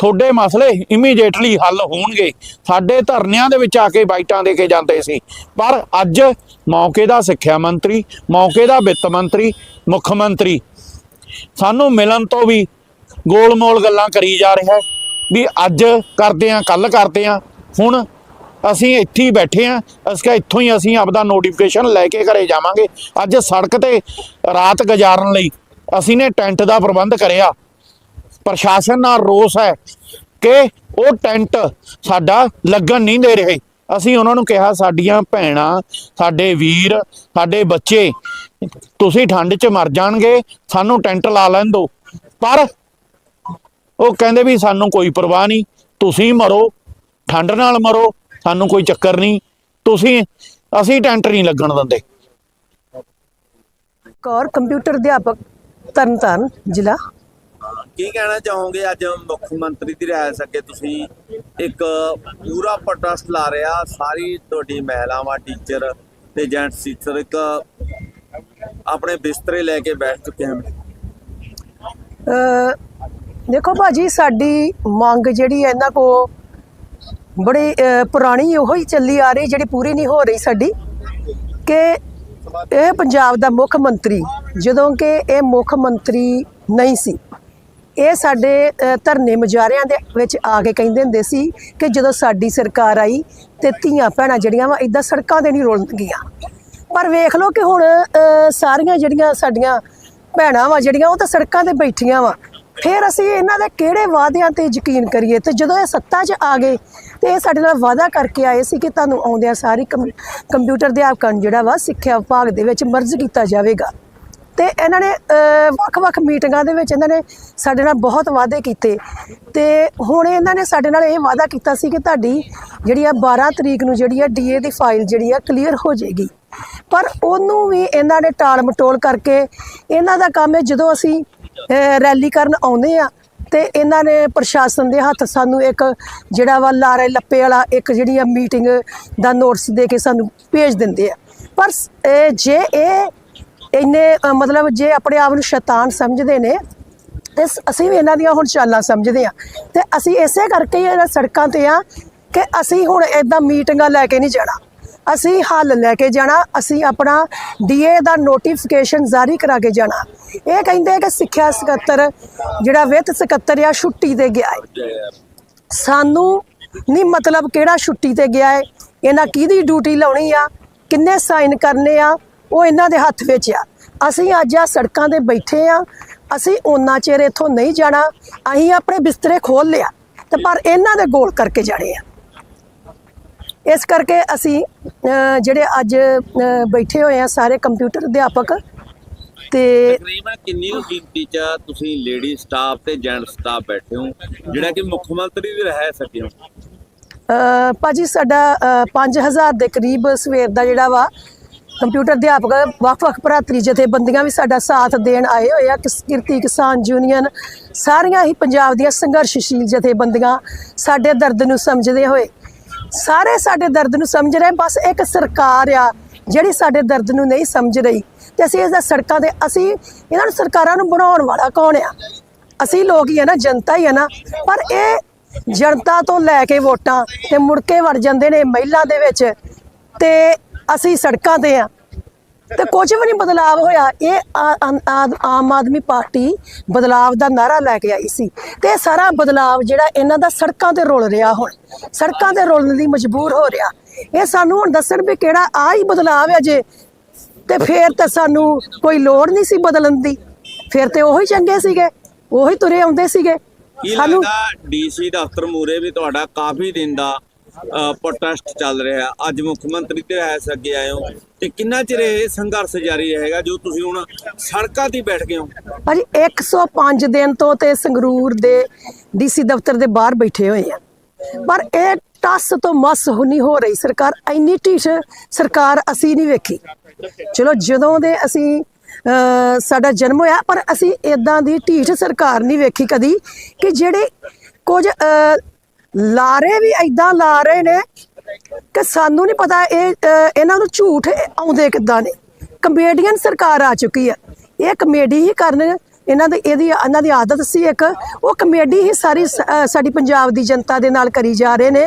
[SPEAKER 1] ਤੁਹਾਡੇ ਮਸਲੇ ਇਮੀਡੀਏਟਲੀ ਹੱਲ ਹੋਣਗੇ। ਸਾਡੇ ਧਰਨਿਆਂ ਦੇ ਵਿੱਚ ਆ ਕੇ ਬਾਈਟਾਂ ਦੇ ਕੇ ਜਾਂਦੇ ਸੀ। ਪਰ ਅੱਜ ਮੌਕੇ ਦਾ ਸਿੱਖਿਆ ਮੰਤਰੀ, ਮੌਕੇ ਦਾ ਵਿੱਤ ਮੰਤਰੀ, ਮੁੱਖ ਮੰਤਰੀ, ਸਾਨੂੰ ਮਿਲਣ ਤੋਂ ਵੀ ਗੋਲ-ਮੋਲ ਗੱਲਾਂ ਕਰੀ ਜਾ ਰਿਹਾ ਵੀ ਅੱਜ ਕਰਦੇ ਆ ਕੱਲ ਕਰਦੇ ਆ ਹੁਣ ਅਸੀਂ ਇੱਥੇ ਹੀ ਬੈਠੇ ਆ ਅਸੀਂ ਇੱਥੋਂ ਹੀ ਅਸੀਂ ਆਪਦਾ ਨੋਟੀਫਿਕੇਸ਼ਨ ਲੈ ਕੇ ਘਰੇ ਜਾਵਾਂਗੇ। ਅੱਜ ਸੜਕ ਤੇ ਰਾਤ ਗੁਜ਼ਾਰਨ ਲਈ ਅਸੀਂ ਨੇ ਟੈਂਟ ਦਾ ਪ੍ਰਬੰਧ ਕਰਿਆ। ਪ੍ਰਸ਼ਾਸਨ ਨਾਲ ਰੋਸ ਹੈ ਕਿ ਉਹ ਟੈਂਟ ਸਾਡਾ ਲੱਗਣ ਨਹੀਂ ਦੇ ਰਹੇ। ਅਸੀਂ ਉਹਨਾਂ ਨੂੰ ਕਿਹਾ, ਸਾਡੀਆਂ ਭੈਣਾਂ, ਸਾਡੇ ਵੀਰ, ਸਾਡੇ ਬੱਚੇ, ਤੁਸੀਂ ਠੰਡ 'ਚ ਮਰ ਜਾਣਗੇ, ਸਾਨੂੰ ਟੈਂਟ ਲਾ ਲੈਣ ਦਿਓ। ਪਰ ਉਹ ਕਹਿੰਦੇ ਵੀ ਸਾਨੂੰ ਕੋਈ ਪਰਵਾਹ ਨਹੀਂ, ਤੁਸੀਂ ਮਰੋ, ਠੰਡ ਨਾਲ ਮਰੋ, ਸਾਨੂੰ ਕੋਈ ਚੱਕਰ ਨਹੀਂ, ਤੁਸੀਂ, ਅਸੀਂ ਟੈਂਟ ਨਹੀਂ ਲੱਗਣ ਦਿੰਦੇ।
[SPEAKER 3] ਕੌਰ ਕੰਪਿਊਟਰ ਅਧਿਆਪਕ ਤਰਨਤਾਰਨ ਜ਼ਿਲ੍ਹਾ
[SPEAKER 2] ਕੀ ਕਹਿਣਾ ਚਾਹੋਗੇ? ਅੱਜ ਮੁੱਖ ਮੰਤਰੀ ਦੀ ਰਿਹਾਇਸ਼ ਅੱਗੇ ਤੁਸੀਂ। ਇੱਕ ਪੂਰਾ ਪ੍ਰੋਟੈਸਟ ਲਾ ਰਿਹਾ ਸਾਰੀ ਤੁਹਾਡੀ ਮਹਿਲਾਵਾਂ ਟੀਚਰ ਤੇ ਜੈਂਟਸ ਟੀਚਰ ਇੱਕ ਆਪਣੇ ਬਿਸਤਰੇ ਲੈ ਕੇ ਬੈਠ ਚੁੱਕੇ ਹਨ।
[SPEAKER 3] ਦੇਖੋ ਭਾਜੀ, ਸਾਡੀ ਮੰਗ ਜਿਹੜੀ ਹੈ ਇਹਨਾਂ ਕੋ ਬੜੀ ਪੁਰਾਣੀ ਉਹੋ ਹੀ ਚੱਲੀ ਆ ਰਹੀ, ਜਿਹੜੀ ਪੂਰੀ ਨਹੀਂ ਹੋ ਰਹੀ ਸਾਡੀ। ਕਿ ਇਹ ਪੰਜਾਬ ਦਾ ਮੁੱਖ ਮੰਤਰੀ, ਜਦੋਂ ਕਿ ਇਹ ਮੁੱਖ ਮੰਤਰੀ ਨਹੀਂ ਸੀ। ਇਹ ਸਾਡੇ ਧਰਨੇ ਮੁਜ਼ਾਹਰਿਆਂ ਦੇ ਵਿੱਚ ਆ ਕੇ ਕਹਿੰਦੇ ਹੁੰਦੇ ਸੀ ਕਿ ਜਦੋਂ ਸਾਡੀ ਸਰਕਾਰ ਆਈ ਤੇ ਧੀਆਂ ਭੈਣਾਂ ਜਿਹੜੀਆਂ ਵਾ ਇਦਾਂ ਸੜਕਾਂ ਤੇ ਨਹੀਂ ਰੋਲਣਗੀਆਂ ਪਰ ਵੇਖ ਲਓ ਕਿ ਹੁਣ ਸਾਰੀਆਂ ਜਿਹੜੀਆਂ ਸਾਡੀਆਂ ਭੈਣਾਂ ਵਾ ਜਿਹੜੀਆਂ ਉਹ ਤਾਂ ਸੜਕਾਂ ਤੇ ਬੈਠੀਆਂ ਵਾ। ਫਿਰ ਅਸੀਂ ਇਹਨਾਂ ਦੇ ਕਿਹੜੇ ਵਾਅਦਿਆਂ ਤੇ ਯਕੀਨ ਕਰੀਏ? ਤੇ ਜਦੋਂ ਇਹ ਸੱਤਾ 'ਚ ਆ ਗਏ ਤੇ ਇਹ ਸਾਡੇ ਨਾਲ ਵਾਅਦਾ ਕਰਕੇ ਆਏ ਸੀ ਕਿ ਤੁਹਾਨੂੰ ਆਉਂਦਿਆਂ ਸਾਰੀ ਕੰਪਿਊਟਰ ਅਧਿਆਪਕਾਂ ਨੂੰ ਜਿਹੜਾ ਵਾ ਸਿੱਖਿਆ ਵਿਭਾਗ ਦੇ ਵਿੱਚ ਮਰਜ ਕੀਤਾ ਜਾਵੇਗਾ। ਤੇ ਇਹਨਾਂ ਨੇ ਵੱਖ-ਵੱਖ ਮੀਟਿੰਗਾਂ ਦੇ ਵਿੱਚ ਇਹਨਾਂ ਨੇ ਸਾਡੇ ਨਾਲ ਬਹੁਤ ਵਾਅਦੇ ਕੀਤੇ। ਤੇ ਹੁਣ ਇਹਨਾਂ ਨੇ ਸਾਡੇ ਨਾਲ ਇਹ ਵਾਅਦਾ ਕੀਤਾ ਸੀ ਕਿ ਤੁਹਾਡੀ ਜਿਹੜੀ ਆ 12 ਤਰੀਕ ਨੂੰ ਜਿਹੜੀ ਆ ਡੀਏ ਦੀ ਫਾਈਲ ਜਿਹੜੀ ਆ ਕਲੀਅਰ ਹੋ ਜਾਏਗੀ। ਪਰ ਉਹਨੂੰ ਵੀ ਇਹਨਾਂ ਨੇ ਟਾਲ ਮਟੋਲ ਕਰਕੇ ਇਹਨਾਂ ਦਾ ਕੰਮ ਹੈ ਜਦੋਂ ਅਸੀਂ ਰੈਲੀ ਕਰਨ ਆਉਂਦੇ ਆ ਤੇ ਇਹਨਾਂ ਨੇ ਪ੍ਰਸ਼ਾਸਨ ਦੇ ਹੱਥ ਸਾਨੂੰ ਇੱਕ ਜਿਹੜਾ ਵਾ ਲਾਰੇ ਲੱਪੇ ਵਾਲਾ ਇੱਕ ਜਿਹੜੀ ਆ ਮੀਟਿੰਗ ਦਾ ਨੋਟਿਸ ਦੇ ਕੇ ਸਾਨੂੰ ਭੇਜ ਦਿੰਦੇ ਆ। ਪਰ ਜੇ ਇਹ ਇੰਨੇ ਮਤਲਬ ਜੇ ਆਪਣੇ ਆਪ ਨੂੰ ਸ਼ੈਤਾਨ ਸਮਝਦੇ ਨੇ, ਤੇ ਅਸੀਂ ਵੀ ਇਹਨਾਂ ਦੀਆਂ ਹੁਣ ਚਾਲਾਂ ਸਮਝਦੇ ਆ ਤੇ ਅਸੀਂ ਇਸੇ ਕਰਕੇ ਹੀ ਇਹਨਾਂ ਸੜਕਾਂ ਤੇ ਆ ਕਿ ਅਸੀਂ ਹੁਣ ਇਦਾਂ ਮੀਟਿੰਗਾਂ ਲੈ ਕੇ ਨਹੀਂ ਜਾਣਾ। ਅਸੀਂ ਹੱਲ ਲੈ ਕੇ ਜਾਣਾ, ਅਸੀਂ ਆਪਣਾ ਡੀਏ ਦਾ ਨੋਟੀਫਿਕੇਸ਼ਨ ਜਾਰੀ ਕਰਾ ਕੇ ਜਾਣਾ। ਇਹ ਕਹਿੰਦੇ ਕਿ ਸਿੱਖਿਆ ਸਕੱਤਰ ਜਿਹੜਾ ਵਿੱਤ ਸਕੱਤਰ ਆ, ਛੁੱਟੀ ਤੇ ਗਿਆ ਹੈ ਸਾਨੂੰ ਨਹੀਂ ਮਤਲਬ ਕਿਹੜਾ ਛੁੱਟੀ ਤੇ ਗਿਆ ਹੈ ਇਹਨਾਂ ਕਿਹਦੀ ਡਿਊਟੀ ਲਾਉਣੀ ਆ, ਕਿੰਨੇ ਸਾਈਨ ਕਰਨੇ ਆ ਉਹ ਇਹਨਾਂ ਦੇ ਹੱਥ ਵਿੱਚ ਆ। ਅਸੀਂ ਅੱਜ ਆ ਸੜਕਾਂ ਤੇ ਬੈਠੇ ਆ। ਅਸੀਂ ਉਹਨਾਂ ਚਿਰ ਇੱਥੋਂ ਨਹੀਂ ਜਾਣਾ। ਅਸੀਂ ਆਪਣੇ ਬਿਸਤਰੇ ਖੋਲ ਲਿਆ ਤੇ ਪਰ ਇਹਨਾਂ ਦੇ ਗੋਲ ਕਰਕੇ ਜਾਣੇ ਆ। ਇਸ ਕਰਕੇ ਅਸੀਂ ਜਿਹੜੇ ਅੱਜ ਬੈਠੇ ਹੋਏ ਆ ਸਾਰੇ ਕੰਪਿਊਟਰ ਅਧਿਆਪਕ ਤੇ
[SPEAKER 2] ਤਕਰੀਬਨ ਕਿੰਨੀ ਕੁ ਗਿਣਤੀ ਚ ਤੁਸੀਂ ਲੇਡੀ ਸਟਾਫ ਤੇ ਜੈਂਟ ਸਟਾਫ ਬੈਠੇ ਹੋ? ਜਿਹੜਾ ਕਿ ਮੁੱਖ ਮੰਤਰੀ ਦੀ ਰਿਹਾਇਸ਼ ਅੱਗੇ ਹੋ।
[SPEAKER 3] ਭਾਜੀ ਸਾਡਾ ਅ, 5000 ਦੇ ਕਰੀਬ ਸਵੇਰ ਦਾ ਜਿਹੜਾ ਵਾ ਕੰਪਿਊਟਰ ਅਧਿਆਪਕ ਵੱਖ-ਵੱਖ ਭਰਾਤਰੀ ਜਥੇਬੰਦੀਆਂ ਵੀ ਸਾਡਾ ਸਾਥ ਦੇਣ ਆਏ ਹੋਏ ਆ। ਕਿਸ- ਕਿਰਤੀ ਕਿਸਾਨ ਯੂਨੀਅਨ ਸਾਰੀਆਂ ਹੀ ਪੰਜਾਬ ਦੀਆਂ ਸੰਘਰਸ਼ਸ਼ੀਲ ਜਥੇਬੰਦੀਆਂ ਸਾਡੇ ਦਰਦ ਨੂੰ ਸਮਝਦੇ ਹੋਏ। ਸਾਰੇ ਸਾਡੇ ਦਰਦ ਨੂੰ ਸਮਝ ਰਹੇ, ਬਸ ਇੱਕ ਸਰਕਾਰ ਆ ਜਿਹੜੀ ਸਾਡੇ ਦਰਦ ਨੂੰ ਨਹੀਂ ਸਮਝ ਰਹੀ। ਤੇ ਅਸੀਂ ਇਸ ਦਾ ਸੜਕਾਂ ਤੇ, ਅਸੀਂ ਇਹਨਾਂ ਨੂੰ ਸਰਕਾਰਾਂ ਨੂੰ ਬਣਾਉਣ ਵਾਲਾ ਕੌਣ ਆ? ਅਸੀਂ ਲੋਕ ਹੀ ਆ ਨਾ, ਜਨਤਾ ਹੀ ਆ ਨਾ। ਪਰ ਇਹ ਜਨਤਾ ਤੋਂ ਲੈ ਕੇ ਵੋਟਾਂ ਤੇ ਮੁੜ ਕੇ ਵੜ ਜਾਂਦੇ ਨੇ ਮਹਿਲਾ ਦੇ ਵਿੱਚ। ਤੇ ਅਸੀਂ ਸੜਕਾਂ ਤੇ ਆ। ਤੇ ਕੁਝ ਵੀ ਨਹੀਂ ਬਦਲਾਵ ਹੋਇਆ। ਇਹ ਆਮ ਆਦਮੀ ਪਾਰਟੀ ਬਦਲਾਵ ਦਾ ਨਾਰਾ ਲੈ ਕੇ ਆਈ ਸੀ। ਤੇ ਸਾਰਾ ਬਦਲਾਵ ਜਿਹੜਾ ਇਹਨਾਂ ਦਾ ਸੜਕਾਂ ਤੇ ਰੁਲ ਰਿਹਾ ਹੁਣ ਸੜਕਾਂ ਤੇ ਰੁਲਣ ਲਈ ਮਜਬੂਰ ਹੋ ਰਿਹਾ। ਇਹ ਸਾਨੂੰ ਹੁਣ ਦੱਸਣ ਵੀ ਕਿਹੜਾ ਆ ਹੀ ਬਦਲਾਵ ਹੈ ਜੇ। ਤੇ ਫੇਰ ਤਾਂ ਸਾਨੂੰ ਕੋਈ ਲੋੜ ਨਹੀਂ ਸੀ ਬਦਲਣ ਦੀ। ਫਿਰ ਤੇ ਉਹੀ ਚੰਗੇ ਸੀਗੇ ਉਹੀ ਤੁਰੇ ਆਉਂਦੇ ਸੀਗੇ।
[SPEAKER 2] ਲੱਗਦਾ ਡੀਸੀ ਦਫ਼ਤਰ ਮੂਰੇ ਵੀ ਤੁਹਾਡਾ ਕਾਫੀ ਦਿਨ ਦਾ ਪ੍ਰੋਟੈਸਟ ਚੱਲ ਰਿਹਾ। ਅੱਜ ਮੁੱਖ ਮੰਤਰੀ ਤੇ ਐਸ ਅੱਗੇ ਆਏ ਹੋ। ਤੇ ਕਿੰਨਾ ਚਿਰ ਇਹ ਸੰਘਰਸ਼ ਜਾਰੀ ਰਹੇਗਾ, ਜੋ ਤੁਸੀਂ ਹੁਣ ਸੜਕਾਂ ਤੇ ਬੈਠ ਗਏ ਹੋ?
[SPEAKER 3] ਭਾਜੀ 105 ਦਿਨ ਤੋਂ ਤੇ ਸੰਗਰੂਰ ਦੇ ਡੀਸੀ ਦਫ਼ਤਰ ਦੇ ਬਾਹਰ ਬੈਠੇ ਹੋਏ ਆ। ਪਰ ਇਹ ਟਸ ਤੋਂ ਮਸ ਨਹੀਂ ਹੋ ਰਹੀ ਸਰਕਾਰ। ਇੰਨੀ ਢੀਠ ਸਰਕਾਰ ਅਸੀਂ ਨਹੀਂ ਵੇਖੀ। ਚਲੋ, ਜਦੋਂ ਦੇ ਅਸੀਂ ਸਾਡਾ ਜਨਮ ਹੋਇਆ, ਪਰ ਅਸੀਂ ਇਦਾਂ ਦੀ ਢੀਠ ਸਰਕਾਰ ਨਹੀਂ ਵੇਖੀ ਕਦੀ ਕਿ ਜਿਹੜੇ ਕੁਝ ਲਾਰੇ ਵੀ ਐਦਾਂ ਲਾ ਰਹੇ ਨੇ ਕਿ ਸਾਨੂੰ ਨਹੀਂ ਪਤਾ ਇਹ ਇਹਨਾਂ ਨੂੰ ਝੂਠ ਆਉਂਦੇ ਕਿੱਦਾਂ ਨੇ। ਕਮੇਡੀਅਨ ਸਰਕਾਰ ਆ ਚੁੱਕੀ ਹੈ। ਇਹ ਕਮੇਡੀ ਹੀ ਕਰਨ ਇਹਨਾਂ ਦੇ ਇਹਦੀ ਇਹਨਾਂ ਦੀ ਆਦਤ ਸੀ ਇੱਕ। ਉਹ ਕਮੇਡੀ ਹੀ ਸਾਰੀ ਸਾਡੀ ਪੰਜਾਬ ਦੀ ਜਨਤਾ ਦੇ ਨਾਲ ਕਰੀ ਜਾ ਰਹੇ ਨੇ।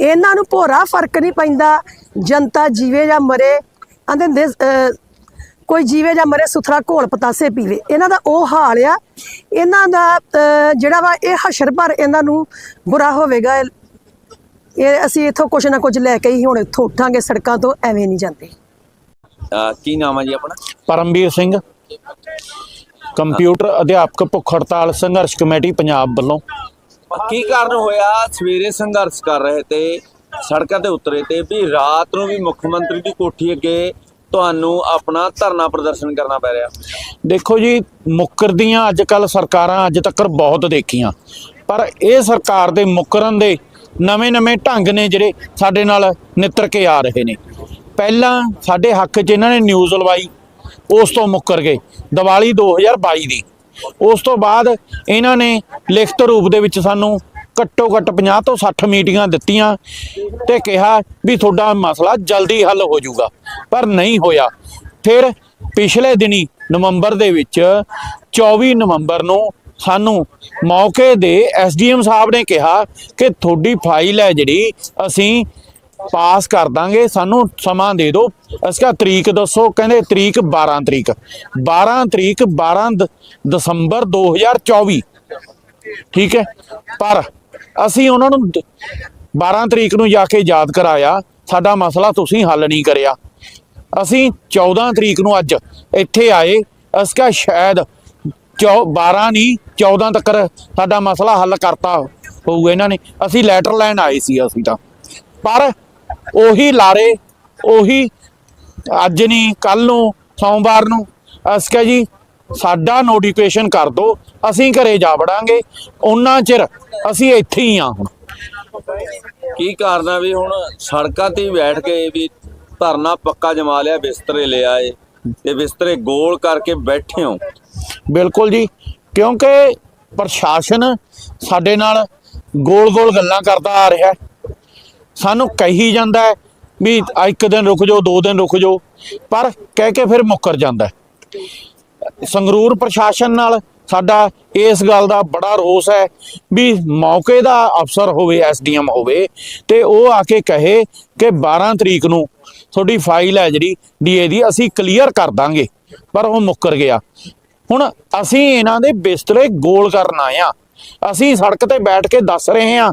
[SPEAKER 3] ਇਹਨਾਂ ਨੂੰ ਭੋਰਾ ਫ਼ਰਕ ਨਹੀਂ ਪੈਂਦਾ। ਜਨਤਾ ਜੀਵੇ ਜਾਂ ਮਰੇ ਆਂਦੇ ਅਹ, ਕੋਈ ਜੀਵੇ ਜਾਂ ਮਰੇ ਸੁਥਰਾ ਘੋਲ ਪਤਾਸੇ ਪੀਵੇ ਇਹਨਾਂ ਦਾ ਉਹ ਹਾਲ ਆ। ਇਹਨਾਂ ਦਾ ਜਿਹੜਾ ਵਾ ਇਹ ਹਸ਼ਰ ਭਰ ਇਹਨਾਂ ਨੂੰ ਬੁਰਾ ਹੋਵੇਗਾ। ਇਹ ਅਸੀਂ ਇੱਥੋਂ ਕੁਛ ਨਾ ਕੁਝ ਲੈ ਕੇ ਹੀ ਹੁਣ ਇੱਥੋਂ ਉੱਠਾਂਗੇ। ਸੜਕਾਂ ਤੋਂ ਐਵੇਂ ਨਹੀਂ ਜਾਂਦੇ।
[SPEAKER 2] ਕੀ ਨਾਮ ਹੈ ਜੀ ਆਪਣਾ?
[SPEAKER 1] ਪਰਮਵੀਰ ਸਿੰਘ। ਕੰਪਿਊਟਰ ਅਧਿਆਪਕ ਭੁੱਖ ਹੜਤਾਲ ਸੰਘਰਸ਼ ਕਮੇਟੀ ਪੰਜਾਬ ਵੱਲੋਂ।
[SPEAKER 2] ਕੀ ਕਾਰਨ ਹੋਇਆ? ਸਵੇਰੇ ਸੰਘਰਸ਼ ਕਰ ਰਹੇ ਤੇ ਸੜਕਾਂ ਤੇ ਉਤਰੇ ਤੇ ਵੀ ਰਾਤ ਨੂੰ ਵੀ ਮੁੱਖ ਮੰਤਰੀ ਦੀ ਕੋਠੀ ਅੱਗੇ ਤੁਹਾਨੂੰ ਆਪਣਾ ਧਰਨਾ ਪ੍ਰਦਰਸ਼ਨ ਕਰਨਾ ਪੈ ਰਿਹਾ।
[SPEAKER 1] ਦੇਖੋ ਜੀ ਮੁੱਕਰਦੀਆਂ ਅੱਜ ਕੱਲ ਸਰਕਾਰਾਂ ਅੱਜ ਤੱਕ ਬਹੁਤ ਦੇਖੀਆਂ। ਪਰ ਇਹ ਸਰਕਾਰ ਦੇ ਮੁੱਕਰਨ ਦੇ ਨਵੇਂ-ਨਵੇਂ ਢੰਗ ਨੇ ਜਿਹੜੇ ਸਾਡੇ ਨਾਲ ਨਿੱਤਰ ਕੇ ਆ ਰਹੇ ਨੇ। ਪਹਿਲਾਂ ਸਾਡੇ ਹੱਕ 'ਚ ਇਹਨਾਂ ਨੇ ਨਿਊਜ਼ ਲਵਾਈ, ਉਸ ਤੋਂ ਮੁੱਕਰ ਗਏ। ਦੀਵਾਲੀ 2022 ਦੀ। ਉਸ ਤੋਂ ਬਾਅਦ ਇਹਨਾਂ ਨੇ ਲਿਖਤ ਰੂਪ ਦੇ ਵਿੱਚ ਸਾਨੂੰ ਘੱਟੋ ਘੱਟ 50 ਤੋਂ 60 ਮੀਟਿੰਗਾਂ ਦਿੱਤੀਆਂ ਤੇ ਕਿਹਾ ਵੀ ਤੁਹਾਡਾ ਮਸਲਾ ਜਲਦੀ ਹੱਲ ਹੋ ਜਾਊਗਾ। ਪਰ ਨਹੀਂ ਹੋਇਆ। ਫਿਰ ਪਿਛਲੇ ਦਿਨੀ ਨਵੰਬਰ ਦੇ ਵਿੱਚ 24 ਨਵੰਬਰ ਨੂੰ ਸਾਨੂੰ ਮੌਕੇ ਦੇ ਐਸਡੀਐਮ ਸਾਹਿਬ ਨੇ ਕਿਹਾ ਕਿ ਤੁਹਾਡੀ ਫਾਈਲ ਹੈ ਜਿਹੜੀ ਅਸੀਂ ਪਾਸ ਕਰ ਦਾਂਗੇ। ਸਾਨੂੰ ਸਮਾਂ ਦੇ ਦਿਓ। ਕਿਹਾ ਤਰੀਕ ਦੱਸੋ। ਕਹਿੰਦੇ ਤਰੀਕ 12 ਤਰੀਕ। 12 ਤਰੀਕ 12 ਦ- ਦਸੰਬਰ 2024 ਠੀਕ ਹੈ? ਪਰ ਅਸੀਂ ਉਹਨਾਂ ਨੂੰ ਦ- 12 ਤਰੀਕ ਨੂੰ ਜਾ ਕੇ ਯਾਦ ਕਰਾਇਆ, ਸਾਡਾ ਮਸਲਾ ਤੁਸੀਂ ਹੱਲ ਨਹੀਂ ਕਰਿਆ। ਅਸੀਂ 14 ਤਰੀਕ ਨੂੰ ਅੱਜ ਇੱਥੇ ਆਏ ਅਸਕਾ ਸ਼ਾਇਦ ਚੌ- 12 ਨਹੀਂ 14 ਤੱਕ ਸਾਡਾ ਮਸਲਾ ਹੱਲ ਕਰਤਾ ਹੋਊ ਇਹਨਾਂ ਨੇ। ਅਸੀਂ ਲੈਟਰ ਲੈਣ ਆਏ ਸੀ ਅਸੀਂ ਤਾਂ। ਪਰ ਉਹੀ ਲਾਰੇ, ਉਹੀ ਅੱਜ ਨਹੀਂ ਕੱਲ ਨੂੰ, ਸੋਮਵਾਰ ਨੂੰ ਅਸਕਾ ਜੀ ਸਾਡਾ ਨੋਟੀਫਿਕੇਸ਼ਨ ਕਰ ਦਿਓ ਅਸੀਂ ਘਰੇ ਜਾ ਵੜਾਂਗੇ ਉਹਨਾਂ ਚਿਰ ਅਸੀਂ ਇੱਥੇ ਹੀ ਆ ਹੁਣ
[SPEAKER 2] ਕੀ ਕਾਰਨ ਵੀ ਹੁਣ ਸੜਕਾਂ ਤੇ ਬੈਠ ਕੇ ਵੀ ਧਰਨਾ ਪੱਕਾ ਜਮਾ ਲਿਆ ਬਿਸਤਰੇ ਲੈ ਆਏ ਤੇ ਬਿਸਤਰੇ ਗੋਲ ਕਰਕੇ ਬੈਠੇ ਹੋ
[SPEAKER 1] ਬਿਲਕੁਲ ਜੀ ਕਿਉਂਕਿ ਪ੍ਰਸ਼ਾਸਨ ਸਾਡੇ ਨਾਲ ਗੋਲ-ਗੋਲ ਗੱਲਾਂ ਕਰਦਾ ਆ ਰਿਹਾ। ਸਾਨੂੰ ਕਹੀ ਜਾਂਦਾ ਵੀ ਇੱਕ ਦਿਨ ਰੁਕ ਜਾਓ ਦੋ ਦਿਨ ਰੁਕ ਜਾਓ ਪਰ ਕਹਿ ਕੇ ਫਿਰ ਮੁੱਕਰ ਜਾਂਦਾ। ਸੰਗਰੂਰ ਪ੍ਰਸ਼ਾਸਨ ਨਾਲ ਸਾਡਾ ਇਸ ਗੱਲ ਦਾ ਬੜਾ ਰੋਸ ਹੈ ਵੀ ਮੌਕੇ ਦਾ ਅਫਸਰ ਹੋਵੇ, ਐਸਡੀਐਮ ਹੋਵੇ ਤੇ ਉਹ ਆ ਕੇ ਕਹੇ ਕਿ 12 ਤਰੀਕ ਨੂੰ ਤੁਹਾਡੀ ਫਾਈਲ ਹੈ ਜਿਹੜੀ ਡੀਏ ਦੀ, ਅਸੀਂ ਕਲੀਅਰ ਕਰ ਦਾਂਗੇ। ਪਰ ਉਹ ਮੁੱਕਰ ਗਿਆ। ਹੁਣ ਅਸੀਂ ਇਹਨਾਂ ਦੇ ਬਿਸਤਰੇ ਗੋਲ ਕਰਨ ਆਏ ਆ ਅਸੀਂ ਸੜਕ ਤੇ ਬੈਠ ਕੇ ਦੱਸ ਰਹੇ ਹਾਂ,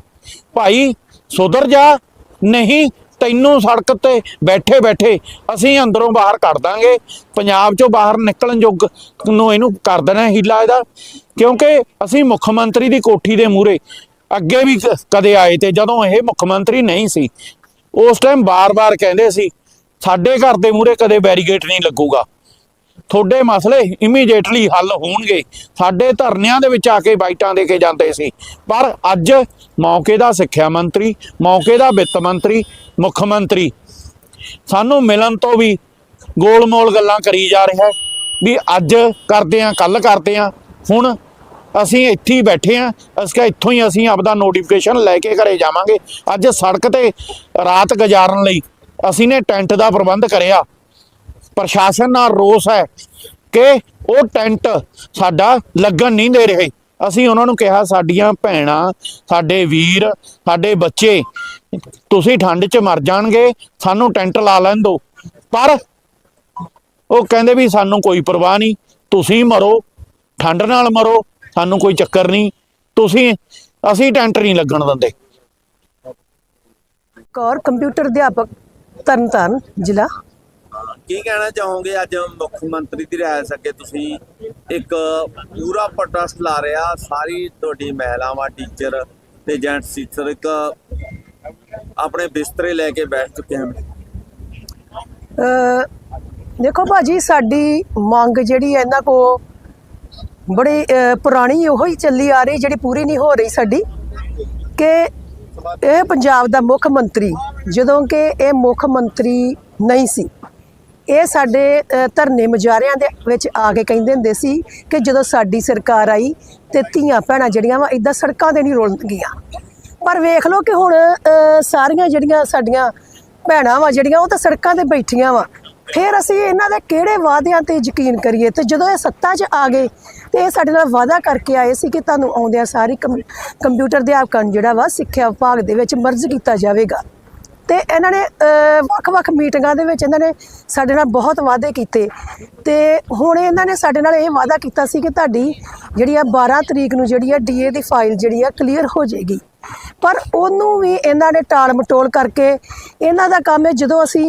[SPEAKER 1] ਭਾਈ ਸੁਧਰ ਜਾ, ਨਹੀਂ ਤੈਨੂੰ ਸੜਕ ਤੇ ਬੈਠੇ ਬੈਠੇ ਅਸੀਂ ਅੰਦਰੋਂ ਬਾਹਰ ਕੱਢ ਦਾਂਗੇ। ਪੰਜਾਬ ਚੋਂ ਬਾਹਰ ਨਿਕਲਣ ਯੋਗ ਨੂੰ ਇਹਨੂੰ ਕਰ ਦੇਣਾ ਹੀਲਾ ਇਹਦਾ। ਕਿਉਂਕਿ ਅਸੀਂ ਮੁੱਖ ਮੰਤਰੀ ਦੀ ਕੋਠੀ ਦੇ ਮੂਹਰੇ ਅੱਗੇ ਵੀ ਕਦੇ ਆਏ ਤੇ ਜਦੋਂ ਇਹ ਮੁੱਖ ਮੰਤਰੀ ਨਹੀਂ ਸੀ, ਉਸ ਟਾਈਮ ਬਾਰ-ਬਾਰ ਕਹਿੰਦੇ ਸੀ, ਸਾਡੇ ਘਰ ਦੇ ਮੂਹਰੇ ਕਦੇ ਬੈਰੀਗੇਟ ਨਹੀਂ ਲੱਗੂਗਾ। ਤੁਹਾਡੇ ਮਸਲੇ ਇਮੀਡੀਏਟਲੀ ਹੱਲ ਹੋਣਗੇ। ਸਾਡੇ ਧਰਨਿਆਂ ਦੇ ਵਿੱਚ ਆ ਕੇ ਬਾਈਟਾਂ ਦੇ ਕੇ ਜਾਂਦੇ ਸੀ। ਪਰ ਅੱਜ ਮੌਕੇ ਦਾ ਸਿੱਖਿਆ ਮੰਤਰੀ, ਮੌਕੇ ਦਾ ਵਿੱਤ ਮੰਤਰੀ, ਮੁੱਖ ਮੰਤਰੀ ਸਾਨੂੰ ਮਿਲਣ ਤੋਂ ਵੀ ਗੋਲ-ਮੋਲ ਗੱਲਾਂ ਕਰੀ ਜਾ ਰਿਹਾ ਵੀ ਅੱਜ ਕਰਦੇ ਆ ਕੱਲ ਕਰਦੇ ਆ ਹੁਣ ਅਸੀਂ ਇੱਥੇ ਹੀ ਬੈਠੇ ਆ ਅਸਕਾ ਇੱਥੋਂ ਹੀ ਅਸੀਂ ਆਪਦਾ ਨੋਟੀਫਿਕੇਸ਼ਨ ਲੈ ਕੇ ਘਰੇ ਜਾਵਾਂਗੇ। ਅੱਜ ਸੜਕ ਤੇ ਰਾਤ ਗੁਜ਼ਾਰਨ ਲਈ ਅਸੀਂ ਨੇ ਟੈਂਟ ਦਾ ਪ੍ਰਬੰਧ ਕਰਿਆ। ਪ੍ਰਸ਼ਾਸਨ ਨਾਲ ਰੋਸ ਹੈ ਕਿ ਉਹ ਟੈਂਟ ਸਾਡਾ ਲੱਗਣ ਨਹੀਂ ਦੇ ਰਹੇ। ਅਸੀਂ ਉਹਨਾਂ ਨੂੰ ਕਿਹਾ, ਸਾਡੀਆਂ ਭੈਣਾਂ, ਸਾਡੇ ਵੀਰ, ਸਾਡੇ ਬੱਚੇ, ਤੁਸੀਂ ਠੰਡ 'ਚ ਮਰ ਜਾਣਗੇ, ਸਾਨੂੰ ਟੈਂਟ ਲਾ ਲੈਣ ਦਿਓ। ਪਰ ਉਹ ਕਹਿੰਦੇ ਵੀ ਸਾਨੂੰ ਕੋਈ ਪਰਵਾਹ ਨਹੀਂ, ਤੁਸੀਂ ਮਰੋ, ਠੰਡ ਨਾਲ ਮਰੋ, ਸਾਨੂੰ ਕੋਈ ਚੱਕਰ ਨਹੀਂ। ਤੁਸੀਂ, ਅਸੀਂ ਟੈਂਟ ਨਹੀਂ ਲੱਗਣ ਦਿੰਦੇ।
[SPEAKER 3] ਕੌਰ ਕੰਪਿਊਟਰ ਅਧਿਆਪਕ ਤਰਨਤਾਰਨ ਜ਼ਿਲ੍ਹਾ
[SPEAKER 2] ਕੀ ਕਹਿਣਾ ਚਾਹੋਗੇ? ਅੱਜ ਮੁੱਖ ਮੰਤਰੀ ਦੀ ਰਿਹਾਇਸ਼ ਅੱਗੇ ਤੁਸੀਂ ਇੱਕ ਪੂਰਾ ਪ੍ਰੋਟੈਸਟ ਲਾ ਰਿਹਾ ਸਾਰੀ ਤੁਹਾਡੀ ਮਹਿਲਾਵਾਂ ਟੀਚਰ ਤੇ ਜੈਂਟਸ ਟੀਚਰ ਇੱਕ ਆਪਣੇ ਬਿਸਤਰੇ ਲੈ ਕੇ ਬੈਠ ਚੁੱਕੇ ਹਨ।
[SPEAKER 3] ਦੇਖੋ ਭਾਜੀ, ਸਾਡੀ ਮੰਗ ਜਿਹੜੀ ਹੈ ਇਹਨਾਂ ਕੋ ਬੜੀ ਪੁਰਾਣੀ ਉਹੋ ਹੀ ਚੱਲੀ ਆ ਰਹੀ ਜਿਹੜੀ ਪੂਰੀ ਨਹੀਂ ਹੋ ਰਹੀ ਸਾਡੀ ਕਿ ਇਹ ਪੰਜਾਬ ਦਾ ਮੁੱਖ ਮੰਤਰੀ, ਜਦੋਂ ਕਿ ਇਹ ਮੁੱਖ ਮੰਤਰੀ ਨਹੀਂ ਸੀ। ਇਹ ਸਾਡੇ ਧਰਨੇ ਮੁਜ਼ਾਹਰਿਆਂ ਦੇ ਵਿੱਚ ਆ ਕੇ ਕਹਿੰਦੇ ਹੁੰਦੇ ਸੀ ਕਿ ਜਦੋਂ ਸਾਡੀ ਸਰਕਾਰ ਆਈ ਤੇ ਧੀਆਂ ਭੈਣਾਂ ਜਿਹੜੀਆਂ ਵਾ ਇਦਾਂ ਸੜਕਾਂ ਤੇ ਨਹੀਂ ਰੋਲਣਗੀਆਂ ਪਰ ਵੇਖ ਲਓ ਕਿ ਹੁਣ ਸਾਰੀਆਂ ਜਿਹੜੀਆਂ ਸਾਡੀਆਂ ਭੈਣਾਂ ਵਾ ਜਿਹੜੀਆਂ ਉਹ ਤਾਂ ਸੜਕਾਂ ਤੇ ਬੈਠੀਆਂ ਵਾ। ਫਿਰ ਅਸੀਂ ਇਹਨਾਂ ਦੇ ਕਿਹੜੇ ਵਾਅਦਿਆਂ ਤੇ ਯਕੀਨ ਕਰੀਏ? ਤੇ ਜਦੋਂ ਇਹ ਸੱਤਾ 'ਚ ਆ ਗਏ ਤੇ ਇਹ ਸਾਡੇ ਨਾਲ ਵਾਅਦਾ ਕਰਕੇ ਆਏ ਸੀ ਕਿ ਤੁਹਾਨੂੰ ਆਉਂਦਿਆਂ ਸਾਰੀ ਕੰਪਿਊਟਰ ਅਧਿਆਪਕਾਂ ਨੂੰ ਜਿਹੜਾ ਵਾ ਸਿੱਖਿਆ ਵਿਭਾਗ ਦੇ ਵਿੱਚ ਮਰਜ ਕੀਤਾ ਜਾਵੇਗਾ। ਤੇ ਇਹਨਾਂ ਨੇ ਵੱਖ-ਵੱਖ ਮੀਟਿੰਗਾਂ ਦੇ ਵਿੱਚ ਇਹਨਾਂ ਨੇ ਸਾਡੇ ਨਾਲ ਬਹੁਤ ਵਾਅਦੇ ਕੀਤੇ। ਤੇ ਹੁਣ ਇਹਨਾਂ ਨੇ ਸਾਡੇ ਨਾਲ ਇਹ ਵਾਅਦਾ ਕੀਤਾ ਸੀ ਕਿ ਤੁਹਾਡੀ ਜਿਹੜੀ ਆ 12 ਤਰੀਕ ਨੂੰ ਜਿਹੜੀ ਆ ਡੀਏ ਦੀ ਫਾਈਲ ਜਿਹੜੀ ਆ ਕਲੀਅਰ ਹੋ ਜਾਏਗੀ। ਪਰ ਉਹਨੂੰ ਵੀ ਇਹਨਾਂ ਨੇ ਟਾਲ ਮਟੋਲ ਕਰਕੇ ਇਹਨਾਂ ਦਾ ਕੰਮ ਹੈ ਜਦੋਂ ਅਸੀਂ